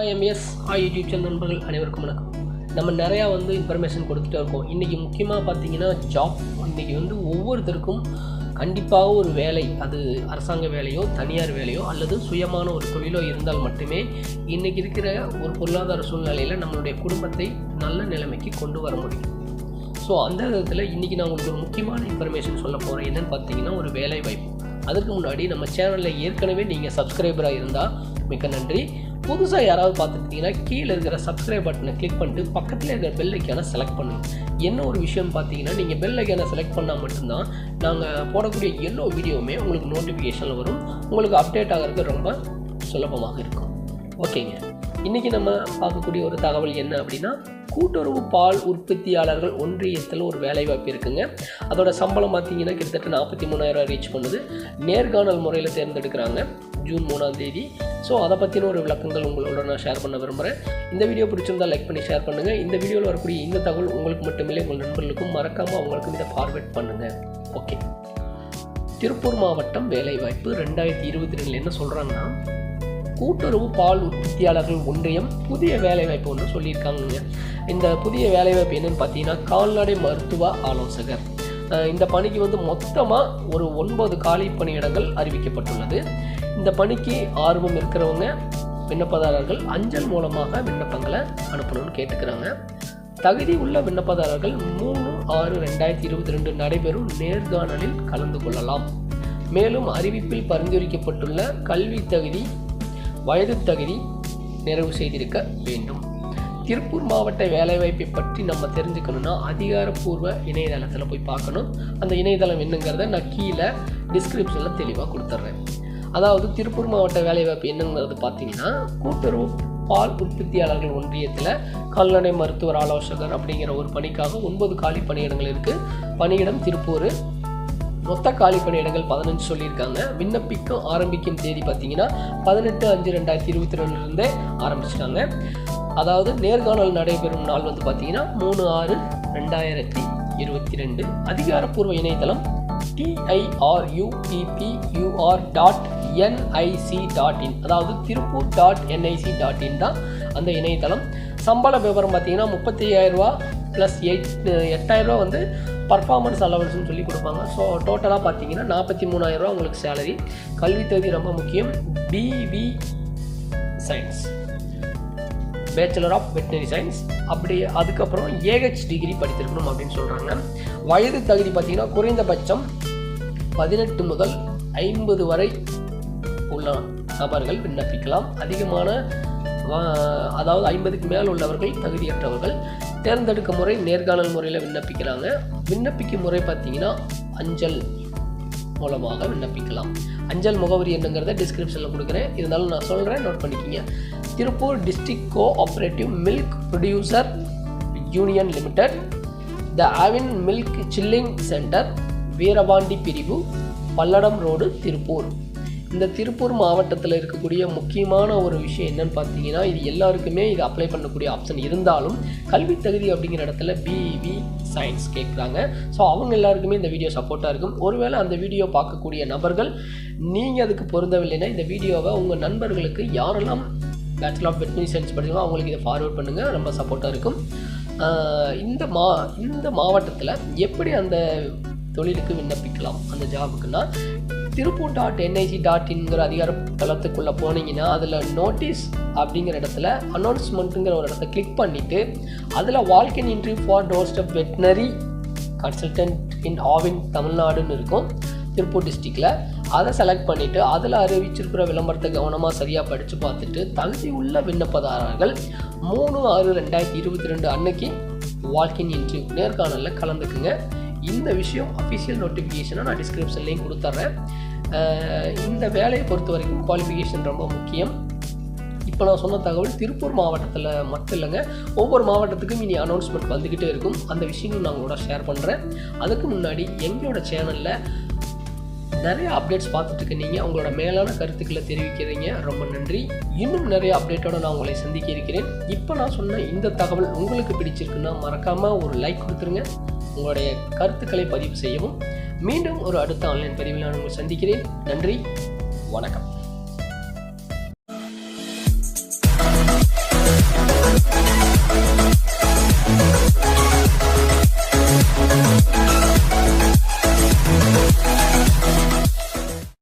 Hi YouTube channel நண்பர்கள். அனைவருக்கும் வணக்கம். நம்ம நிறையா வந்து இன்ஃபர்மேஷன் கொடுத்துட்டே இருக்கோம். இன்றைக்கி முக்கியமாக பார்த்தீங்கன்னா ஜாப் இன்றைக்கி வந்து ஒவ்வொருத்தருக்கும் கண்டிப்பாக ஒரு வேலை. அது அரசாங்க வேலையோ தனியார் வேலையோ அல்லது சுயமான ஒரு தொழிலோ இருந்தால் மட்டுமே இன்றைக்கி இருக்கிற ஒரு பொருளாதார சூழ்நிலையில் நம்மளுடைய குடும்பத்தை நல்ல நிலைமைக்கு கொண்டு வர முடியும். ஸோ அந்த விதத்தில் இன்றைக்கி நான் உங்களுக்கு ஒரு முக்கியமான இன்ஃபர்மேஷன் சொல்ல போகிறேன் என்னென்னு பார்த்தீங்கன்னா ஒரு வேலை வாய்ப்பு அதுக்கு முன்னாடி நம்ம சேனலில் ஏற்கனவே நீங்கள் சப்ஸ்கிரைபராக இருந்தால் மிக்க நன்றி. புதுசாக யாராவது பார்த்துக்கிட்டிங்கன்னா கீழே இருக்கிற சப்ஸ்கிரைப் பட்டனை கிளிக் பண்ணிட்டு பக்கத்தில் இருக்கிற பெல் செலக்ட் பண்ணுங்கள் என்ன ஒரு விஷயம் பார்த்தீங்கன்னா நீங்கள் பெல் செலக்ட் பண்ணால் மட்டும்தான் நாங்கள் போடக்கூடிய எல்லா வீடியோவுமே உங்களுக்கு நோட்டிஃபிகேஷனில் வரும். உங்களுக்கு அப்டேட் ஆகிறதுக்கு ரொம்ப சுலபமாக இருக்கும். ஓகேங்க. இன்றைக்கி நம்ம பார்க்கக்கூடிய ஒரு தகவல் என்ன அப்படின்னா கூட்டுறவு பால் உற்பத்தியாளர்கள் ஒன்றியத்தில் ஒரு வேலைவாய்ப்பு இருக்குங்க. அதோட சம்பளம் பார்த்தீங்கன்னா கிட்டத்தட்ட நாற்பத்தி மூணாயிரம் ரீச் பண்ணுது. நேர்காணல் முறையில் தேர்ந்தெடுக்கிறாங்க. ஜூன் மூணாம் தேதி. ஸோ அதை பற்றின ஒரு விளக்கங்கள் உங்களோட நான் ஷேர் பண்ண விரும்புகிறேன் இந்த வீடியோ பிடிச்சிருந்தா லைக் பண்ணி ஷேர் பண்ணுங்கள் இந்த வீடியோவில் வரக்கூடிய இந்த தகவல் உங்களுக்கு மட்டுமில்லை உங்கள் நண்பர்களுக்கும் மறக்காமல் அவங்களுக்கும் இதை ஃபார்வேர்ட் பண்ணுங்கள் ஓகே திருப்பூர் மாவட்டம் வேலைவாய்ப்பு ரெண்டாயிரத்தி இருபத்தி ரெண்டில் என்ன சொல்கிறாங்கன்னா கூட்டுறவு பால் உற்பத்தியாளர்கள் ஒன்றியம் புதிய வேலைவாய்ப்பு ஒன்று சொல்லியிருக்காங்க இந்த புதிய வேலைவாய்ப்பு என்னன்னு பார்த்தீங்கன்னா கால்நடை மருத்துவ ஆலோசகர். இந்த பணிக்கு வந்து மொத்தமாக ஒரு ஒன்பது காலி பணியிடங்கள் அறிவிக்கப்பட்டுள்ளது. இந்த பணிக்கு ஆர்வம் இருக்கிறவங்க விண்ணப்பதாரர்கள் அஞ்சல் மூலமாக விண்ணப்பங்களை அனுப்பணும்னு கேட்டுக்கிறாங்க. தகுதி உள்ள விண்ணப்பதாரர்கள் மூணு ஆறு ரெண்டாயிரத்தி இருபத்தி ரெண்டு நடைபெறும் நேர்காணலில் கலந்து கொள்ளலாம். மேலும் அறிவிப்பில் பரிந்துரைக்கப்பட்டுள்ள கல்வி தகுதி வயது தகுதி நிறைவு செய்திருக்க வேண்டும். திருப்பூர் மாவட்ட வேலைவாய்ப்பை பற்றி நம்ம தெரிஞ்சுக்கணும்னா அதிகாரப்பூர்வ இணையதளத்தில் போய் பார்க்கணும். அந்த இணையதளம் என்னங்கிறத நான் கீழே டிஸ்கிரிப்ஷனில் தெளிவாக கொடுத்துட்றேன் அதாவது திருப்பூர் மாவட்ட வேலைவாய்ப்பு என்னங்கிறது பார்த்தீங்கன்னா கூட்டுறவு பால் உற்பத்தியாளர்கள் ஒன்றியத்தில் கால்நடை மருத்துவர் ஆலோசகர் அப்படிங்கிற ஒரு பணிக்காக ஒன்பது காலி பணியிடங்கள் இருக்குது பணியிடம் திருப்பூர் மொத்த காலி பணியிடங்கள் பதினஞ்சு சொல்லியிருக்காங்க. விண்ணப்பிக்கும் ஆரம்பிக்கும் தேதி பார்த்தீங்கன்னா பதினெட்டு அஞ்சு ரெண்டாயிரத்தி இருபத்தி ரெண்டுலேருந்தே ஆரம்பிச்சிட்டாங்க. அதாவது நேர்காணல் நடைபெறும் நாள் வந்து பார்த்தீங்கன்னா மூணு ஆறு ரெண்டாயிரத்தி இருபத்தி ரெண்டு அதிகாரப்பூர்வ இணையதளம் டிஐஆர்யூபிபியூஆர் டாட் என்ஐசி டாட் இன் அதாவது Tiruppur dot NIC dot in தான் அந்த இணையதளம். சம்பள விவரம் பார்த்தீங்கன்னா முப்பத்தி ஐயாயிரரூவா ப்ளஸ் எயிட் எட்டாயிரரூவா வந்து பர்ஃபார்மன்ஸ் அலவன்ஸ்னு சொல்லி கொடுப்பாங்க. ஸோ டோட்டலாக பார்த்தீங்கன்னா நாற்பத்தி மூணாயிரரூவா உங்களுக்கு சேலரி கல்வி தகுதி ரொம்ப முக்கியம். BV science bachelor of veterinary science அப்படி அதுக்கப்புறம் ஏஹெச் டிகிரி படித்திருக்கணும் அப்படின்னு சொல்கிறாங்க வயது தகுதி பார்த்தீங்கன்னா குறைந்தபட்சம் பதினெட்டு முதல் ஐம்பது வரை உள்ள நபர்கள் விண்ணப்பிக்கலாம். அதிகமான அதாவது ஐம்பதுக்கு மேல் உள்ளவர்கள் தகுதியற்றவர்கள் தேர்ந்தெடுக்கும் முறை நேர்காணல் முறையில் விண்ணப்பிக்கிறாங்க. விண்ணப்பிக்கும் முறை பார்த்தீங்கன்னா அஞ்சல் மூலமாக விண்ணப்பிக்கலாம். அஞ்சல் முகவரி என்னங்கிறத டிஸ்கிரிப்ஷனில் கொடுக்குறேன். இருந்தாலும் நான் சொல்கிறேன் நோட் பண்ணிக்கிங்க. Tiruppur district cooperative milk producer union limited the Aavin milk chilling centre Veerapandi பிரிவு பல்லடம் ரோடு திருப்பூர். இந்த திருப்பூர் மாவட்டத்தில் இருக்கக்கூடிய முக்கியமான ஒரு விஷயம் என்னன்னு பார்த்தீங்கன்னா இது எல்லாருக்குமே இது அப்ளை பண்ணக்கூடிய ஆப்ஷன் இருந்தாலும் கல்வி தகுதி அப்படிங்கிற இடத்துல பிஇவி சயின்ஸ் கேட்குறாங்க ஸோ அவங்க எல்லாருக்குமே இந்த வீடியோ சப்போர்ட்டாக இருக்கும். ஒருவேளை அந்த வீடியோ பார்க்கக்கூடிய நபர்கள் நீங்கள் அதுக்கு பொருந்தவில்லைன்னா இந்த வீடியோவை உங்கள் நண்பர்களுக்கு யாரெல்லாம் பேச்சுலர் ஆஃப் வெட்னரி சயின்ஸ் படிச்சோமோ அவங்களுக்கு இதை ஃபார்வர்ட் பண்ணுங்கள் ரொம்ப சப்போர்ட்டாக இருக்கும். இந்த மா இந்த மாவட்டத்தில் எப்படி அந்த தொழிலுக்கு விண்ணப்பிக்கலாம்? அந்த ஜாபுக்குன்னா திருப்பூர் டாட் என்ஐசி டாட் இன்ங்கிற அதிகார தளத்துக்குள்ளே போனீங்கன்னா அதில் நோட்டீஸ் அப்படிங்கிற இடத்துல அனௌன்ஸ்மெண்ட்டுங்கிற ஒரு இடத்த கிளிக் பண்ணிவிட்டு அதில் walk in entry for டோர்ஸ்ட் of veterinary consultant in Aavin தமிழ்நாடுன்னு இருக்கும் திருப்பூர் டிஸ்ட்ரிக்டில் அதை செலக்ட் பண்ணிவிட்டு அதில் அறிவிச்சிருக்கிற விளம்பரத்தை கவனமாக சரியாக படித்து பார்த்துட்டு தகுதி உள்ள விண்ணப்பதாரர்கள் மூணு ஆறு ரெண்டாயிரத்தி இருபத்தி ரெண்டு அன்னைக்கு வால்கின் இன்ட்ரி நேர்காணலில் கலந்துக்குங்க. இந்த விஷயம் அஃபிஷியல் நோட்டிஃபிகேஷனை நான் டிஸ்கிரிப்ஷன்லேயும் கொடுத்துட்றேன் இந்த வேலையை பொறுத்த வரைக்கும் குவாலிஃபிகேஷன் ரொம்ப முக்கியம். இப்போ நான் சொன்ன தகவல் திருப்பூர் மாவட்டத்தில் மட்டும் இல்லைங்க ஒவ்வொரு மாவட்டத்துக்கும் இனி அனௌன்ஸ்மெண்ட் வந்துக்கிட்டே இருக்கும். அந்த விஷயங்கள் நான் உங்களோட ஷேர் பண்ணுறேன் அதுக்கு முன்னாடி எங்களோட சேனலில் நிறைய அப்டேட்ஸ் பார்த்துட்டு நீங்கள் உங்களோட மேலான கருத்துக்களை தெரிவிக்கிறீங்க. ரொம்ப நன்றி. இன்னும் நிறைய அப்டேட்டோட நான் உங்களை சந்திக்க இருக்கிறேன். இப்போ நான் சொன்ன இந்த தகவல் உங்களுக்கு பிடிச்சிருக்குன்னா மறக்காமல் ஒரு லைக் கொடுத்துருங்க. உங்களுடைய கருத்துக்களை பதிவு செய்யவும். மீண்டும் ஒரு அடுத்த ஆன்லைன் பதிவில் நான் உங்களை சந்திக்கிறேன். நன்றி. வணக்கம்.